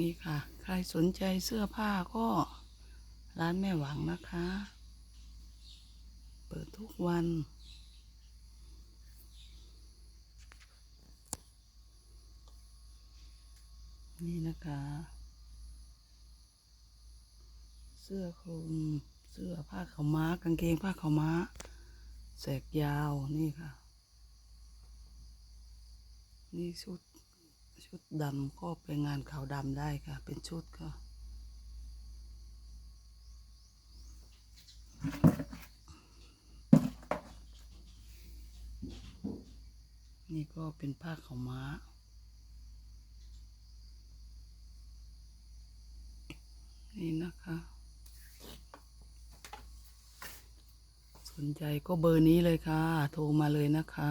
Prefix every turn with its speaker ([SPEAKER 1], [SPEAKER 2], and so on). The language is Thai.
[SPEAKER 1] นี่ค่ะ ใครสนใจเสื้อผ้าก็ร้านแม่หวังนะคะ เปิดทุกวัน นี่นะคะ เสื้อคลุมเสื้อผ้าขาวม้ากางเกงผ้าขาวม้าแสกยาวนี่ค่ะ นี่ชุด ชุดดำก็ไปงานขาวดำได้ค่ะ เป็นชุดค่ะนี่ก็เป็นผ้าขาวม้า นี่นะคะ สนใจก็เบอร์นี้เลยค่ะ โทรมาเลยนะคะ